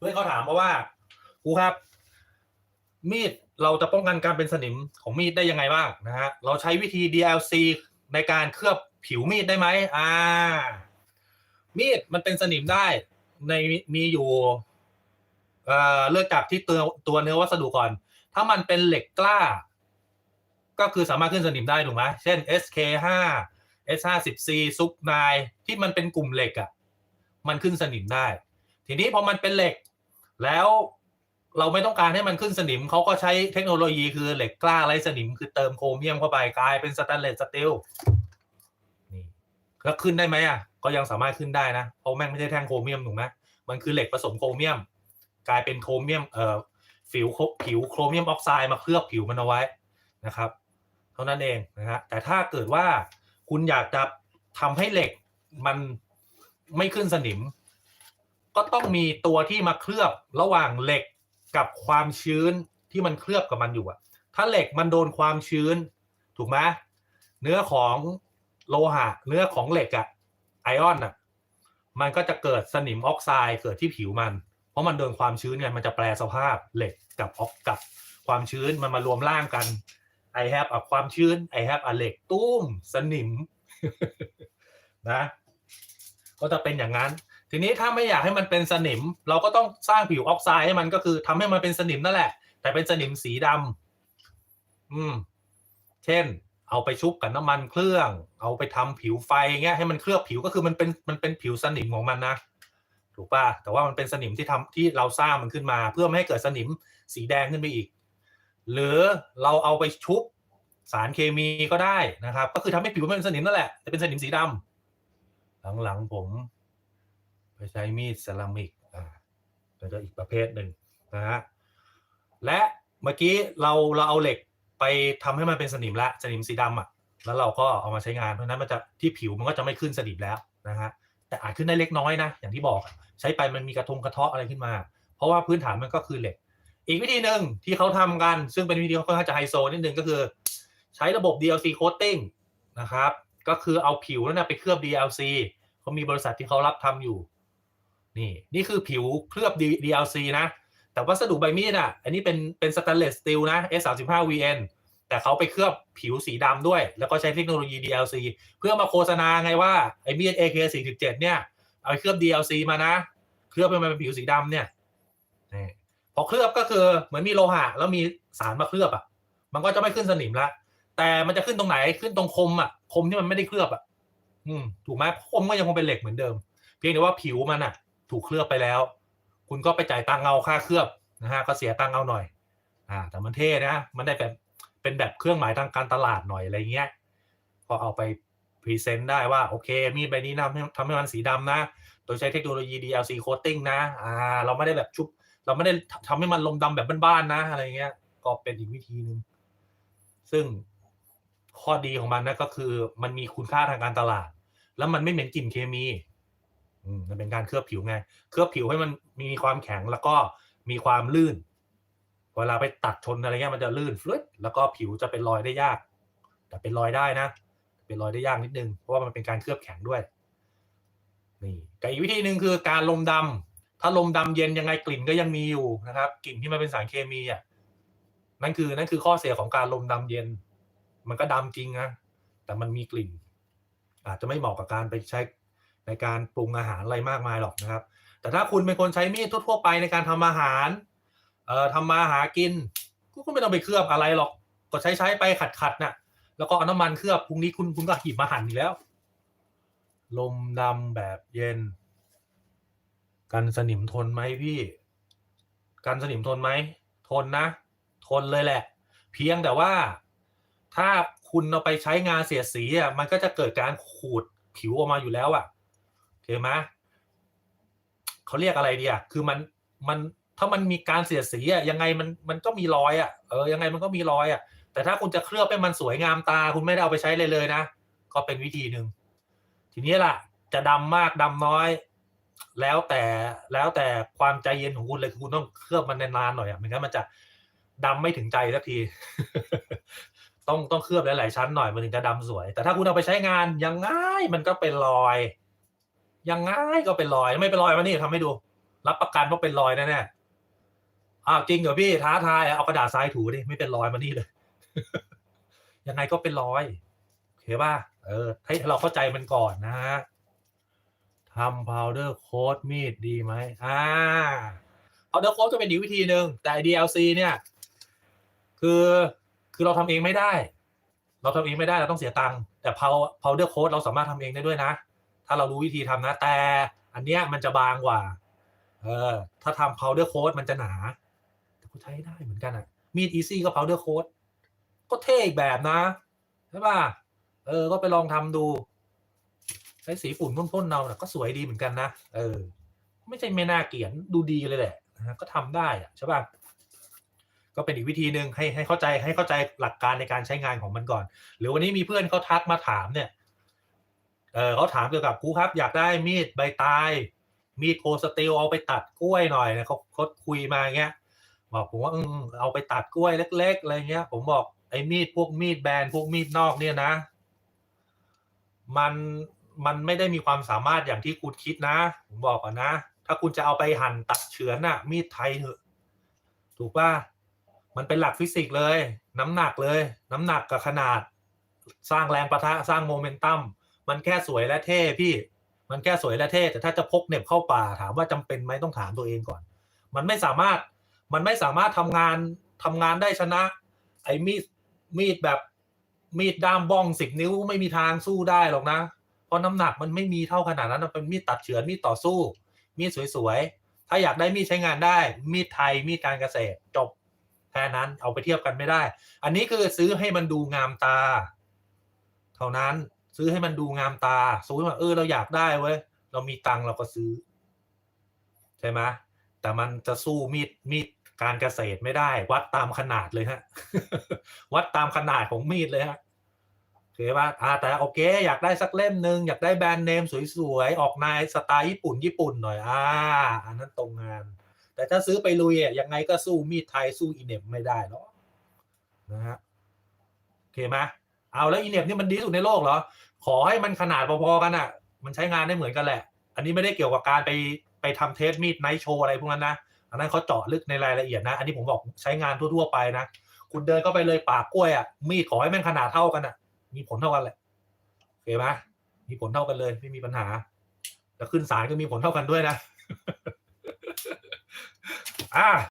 เพื่อนเขาถามมาว่าครูครับ มีดเราจะป้องกันการเป็นสนิมของมีดได้ยังไงบ้างนะฮะเราใช้วิธี DLC ในการเคลือบผิวมีดได้ไหมอ่า มีดมันเป็นสนิมได้ ในมีอยู่เอ่อเลือกจากที่ตัวตัวเนื้อวัสดุก่อน ถ้ามันเป็นเหล็กกล้า ก็คือสามารถขึ้นสนิมได้ถูกไหมเช่น SK5 S50C ซุปนที่มันเป็นกลุ่มเหล็กอะ่ะ มันขึ้นสนิมได้ ทีนี้พอมันเป็นเหล็ก แล้วเราไม่ต้องการให้มันขึ้นสนิมเขาก็ใช้เทคโนโลยีคือเหล็กกล้าไร้สนิม คือเติมโครเมียมเข้าไปกลายเป็นสแตนเลสสตีลนี่แล้วขึ้นได้ไหมอะ ก็ยังสามารถขึ้นได้นะเพราะแม่งไม่ใช่แท่งโครเมียมถูกไหมมันคือเหล็กผสมโครเมียม กลายเป็นโครเมียมเอ่อผิวผิวโครเมียมออกไซด์มาเคลือบผิวมันเอาไว้นะครับ เท่านั้นเองนะฮะแต่ถ้าเกิดว่าคุณอยากจะทำให้เหล็กมันไม่ขึ้นสนิม ก็ต้องมีตัวที่มาเคลือบระหว่างเหล็กกับความชื้นที่มันเคลือบกับมันอยู่อะถ้าเหล็กมันโดนความชื้น ถูกไหมเนื้อของโลหะ เนื้อของเหล็กอะไอออนอะมันก็จะเกิดสนิมออกไซด์เกิดที่ผิวมัน เพราะมันโดนความชื้นเนี่ยมันจะแปลสภาพเหล็กกับออกกับความชื้นมันมารวมร่างกัน I have อะความชื้น I have อะเหล็กตุ้มสนิมนะ ก็จะเป็นอย่างนั้น ทีนี้ถ้าไม่อยากให้มันเป็นสนิม เราก็ต้องสร้างผิวออกไซด์ให้มันก็คือทำให้มันเป็นสนิมนั่นแหละ แต่เป็นสนิมสีดำอืม เช่น เอาไปชุบกับน้ำมันเครื่อง เอาไปทำผิวไฟเงี้ยให้มันเคลือบผิวก็คือมันเป็นมันเป็นผิวสนิมของมันนะถูกป่ะแต่ว่ามันเป็นสนิมที่ทำที่เราสร้างมันขึ้นมา เพื่อไม่ให้เกิดสนิมสีแดงขึ้นไปอีก หรือเราเอาไปชุบสารเคมีก็ได้นะครับ ก็คือทำให้ผิวมันเป็นสนิมนั่นแหละแต่เป็นสนิมสีดำ หลังๆผม ไปใช้มีดเซรามิกอ่าก็อีกประเภทหนึ่งนะฮะและเมื่อกี้เราเราเอาเหล็กไปทำให้มันเป็นสนิมละสนิมสีดำอะแล้วเราก็เอามาใช้งานเพราะนั้นมันจะที่ผิวมันก็จะไม่ขึ้นสนิมแล้วนะฮะแต่อาจขึ้นได้เล็กน้อยนะ อย่างที่บอกใช้ไปมันมีกระทงกระเทาะอะไรขึ้นมา เพราะว่าพื้นฐานมันก็คือเหล็ก อีกวิธีหนึ่งที่เขาทำกัน ซึ่งเป็นวิธีค่อนข้างจะไฮโซนิดนึงก็คือ ใช้ระบบ DLC coating นะครับก็คือเอาผิวนั้นไปเคลือบ DLC เขามีบริษัทที่เขารับทำอยู่ นี่นี่คือผิวเคลือบ DLC นะ แต่วัสดุใบมีดอะ อันนี้เป็นเป็นสแตนเลสสตีลนะ S35VN แต่เขาไปเคลือบผิวสีดำด้วย แล้วก็ใช้เทคโนโลยี DLC เพื่อมาโฆษณาไงว่าไอ้มีด AK47 เนี่ย เอาเคลือบ DLC มานะ เคลือบให้มันเป็นผิวสีดำเนี่ยนี่พอเคลือบก็คือเหมือนมีโลหะแล้วมีสารมาเคลือบอะ มันก็จะไม่ขึ้นสนิมละแต่มันจะขึ้นตรงไหนขึ้นตรงคมอะคมที่มันไม่ได้เคลือบอะ อืมถูกไหมคมก็ยังคงเป็นเหล็กเหมือนเดิม เพียงแต่ว่าผิวมันอะ ถูกเคลือบไปแล้ว คุณก็ไปจ่ายตังเอาค่าเคลือบนะฮะก็เสียตังเอาหน่อย อ่า แต่มันเท่นะมันได้แบบเป็นแบบเครื่องหมายทางการตลาดหน่อยอะไรเงี้ยก็เอาไปพรีเซนต์ได้ว่าโอเค มีดใบนี้นะทำให้มันสีดำนะ โดยใช้เทคโนโลยี DLC coating นะ อ่า เราไม่ได้แบบชุบ เราไม่ได้ทำให้มันลมดำแบบบ้านๆนะ อะไรเงี้ย ก็เป็นอีกวิธีหนึ่ง ซึ่ง ข้อดีของมันนะก็คือ มันมีคุณค่าทางการตลาด แล้วมันไม่เหม็นกลิ่นเคมีอมันเป็นการเคลือบผิวไง เคลือบผิวให้มันมีความแข็งแล้วก็มีความลื่น เวลาไปตัดชนอะไรเงี้ยมันจะลื่นฟลุดแล้วก็ผิวจะเป็นรอยได้ยาก แต่เป็นรอยได้นะ เป็นรอยได้ยากนิดนึง เพราะว่ามันเป็นการเคลือบแข็งด้วย นี่แต่อีกวิธีหนึ่งคือการลมดำถ้าลมดำเย็นยังไงกลิ่นก็ยังมีอยู่นะครับ กลิ่นที่มันเป็นสารเคมีอะ นั่นคือนั่นคือข้อเสียของการลมดำเย็น มันก็ดำจริงนะแต่มันมีกลิ่น อาจจะไม่เหมาะกับการไปใช้ในการปรุงอาหารอะไรมากมายหรอกนะครับ แต่ถ้าคุณเป็นคนใช้มีดทั่วๆไปในการทำอาหารเอ่อทำมาหากินก็ไม่ต้องไปเคลือบอะไรหรอก ก็ใช้ใช้ไปขัดขัดๆน่ะ แล้วก็เอาน้ำมันเคลือบพรุ่งนี้คุณคุณก็หยิบมาหั่นอีกแล้ว ลมดำแบบเย็น กันสนิมทนไหมพี่ กันสนิมทนไหม ทนนะ ทนเลยแหละ เพียงแต่ว่า ถ้าคุณเอาไปใช้งานเสียดสีอะมันก็จะเกิดการขูดผิวออกมาอยู่แล้วอะโอเคไหมเขาเรียกอะไรดีอะคือมันมันถ้ามันมีการเสียดสีอะยังไงมันมันก็มีรอยอะเออยังไงมันก็มีรอยอะ แต่ถ้าคุณจะเคลือบให้มันสวยงามตา คุณไม่ได้เอาไปใช้เลยเลยนะก็เป็นวิธีหนึ่งทีนี้ล่ะ จะดำมากดำน้อย แล้วแต่แล้วแต่ความใจเย็นของคุณเลยคุณต้องเคลือบมันนานๆหน่อยอะไม่งั้นมันจะดำไม่ถึงใจสักที ต้องต้องเคลือบหลายๆชั้นหน่อยมันถึงจะดำสวย แต่ถ้าคุณเอาไปใช้งานยังง่ายมันก็เป็นรอย ยังง่ายก็เป็นรอยไม่เป็นรอยมานี่ทำให้ดู รับประกันว่าเป็นรอยแน่ๆอ้าวจริงเหรอพี่ท้าทายเอากระดาษทรายถูดิไม่เป็นรอยมานี่เลย ยังไงก็เป็นรอยโอเคป่ะเออให้เราเข้าใจมันก่อนนะฮะทำ powder coat มีดดีไหมอ่า powder coat ก็เป็นอีกวิธีหนึ่งแต่ DLC เนี่ย คือ คือเราทำเองไม่ได้ เราทำเองไม่ได้เราต้องเสียตังค์แต่ pow- powder coat เราสามารถทำเองได้ด้วยนะ ถ้าเรารู้วิธีทำนะ แต่อันเนี้ยมันจะบางกว่า เออ ถ้าทำ powder coat มันจะหนาแต่ก็ใช้ได้เหมือนกันอะมีด easy ก็ powder coat ก็เท่อีกแบบนะใช่ป่ะเออ ก็ไปลองทำดู ใช้สีฝุ่นพ่นๆเนาน่ะก็สวยดีเหมือนกันนะเออ ไม่ใช่ไม่น่าเกลียดดูดีเลยแหละนะก็ทำได้อะใช่ป่ะ ก็เป็นอีกวิธีหนึ่งให้ให้เข้าใจให้เข้าใจหลักการในการใช้งานของมันก่อน หรือวันนี้มีเพื่อนเขาทักมาถามเนี่ยเออเขาถามเกี่ยวกับครูครับ อยากได้มีดใบตาย มีดโคสติลเอาไปตัดกล้วยหน่อยนะเขาเขาคุยมาอย่างเงี้ยบอกผมว่าเอืมเอาไปตัดกล้วยเล็ก ๆอะไรเงี้ย ผมบอกไอ้มีดพวกมีดแบนพวกมีดนอกเนี่ยนะ มันมันไม่ได้มีความสามารถอย่างที่คุณคิดนะ ผมบอกก่อนนะ ถ้าคุณจะเอาไปหั่นตัดเฉือนน่ะ มีดไทยเถอะ ถูกป่ะ มันเป็นหลักฟิสิกส์เลย น้ำหนักเลย น้ำหนักกับขนาด สร้างแรงประทะสร้างโมเมนตัมมันแค่สวยและเท่พี่ มันแค่สวยและเท่แต่ถ้าจะพกเน็บเข้าป่าถามว่าจำเป็นไหมต้องถามตัวเองก่อน มันไม่สามารถมันไม่สามารถทำงานทำงานได้ชนะ ไอ้มีดมีดแบบมีดด้ามบ้องสิบนิ้วไม่มีทางสู้ได้หรอกนะ เพราะน้ำหนักมันไม่มีเท่าขนาดนั้นมันเป็นมีดตัดเฉือนมีดต่อสู้ มีดสวยๆ ถ้าอยากได้มีดใช้งานได้ มีดไทยมีดการเกษตรจบ แค่นั้นเอาไปเทียบกันไม่ได้ อันนี้คือซื้อให้มันดูงามตา เท่านั้นซื้อให้มันดูงามตาซื้อว่าเออเราอยากได้เว้ยเรามีตังเราก็ซื้อ ใช่ไหมแต่มันจะสู้มีดมีดการเกษตรไม่ได้ วัดตามขนาดเลยฮะ วัดตามขนาดของมีดเลยฮะโอเคป่ะอ่าแต่โอเค อยากได้สักเล่มหนึ่งอยากได้แบรนด์เนมสวยๆ ออกนายสไตล์ญี่ปุ่นญี่ปุ่นหน่อย อ่า อันนั้นตรงงาน แต่ถ้าซื้อไปลุยอะยังไงก็สู้มีดไทยสู้อีเน็บไม่ได้หรอกนะฮะโอเคไหมเอาแล้วอีเน็บนี่มันดีสุดในโลกเหรอ ขอให้มันขนาดพอๆกันอะ มันใช้งานได้เหมือนกันแหละ อันนี้ไม่ได้เกี่ยวกับการไปไปทำเทสมีดไนท์โชว์อะไรพวกนั้นนะอันนั้นเขาเจาะลึกในรายละเอียดนะ อันนี้ผมบอกใช้งานทั่วๆไปนะ คุณเดินเข้าไปเลยปากกล้วยอะ มีดขอให้แม่งขนาดเท่ากันอะ มีผลเท่ากันแหละโอเคไหมมีผลเท่ากันเลยไม่มีปัญหา แล้วขึ้นศาลก็มีผลเท่ากันด้วยนะ อ่า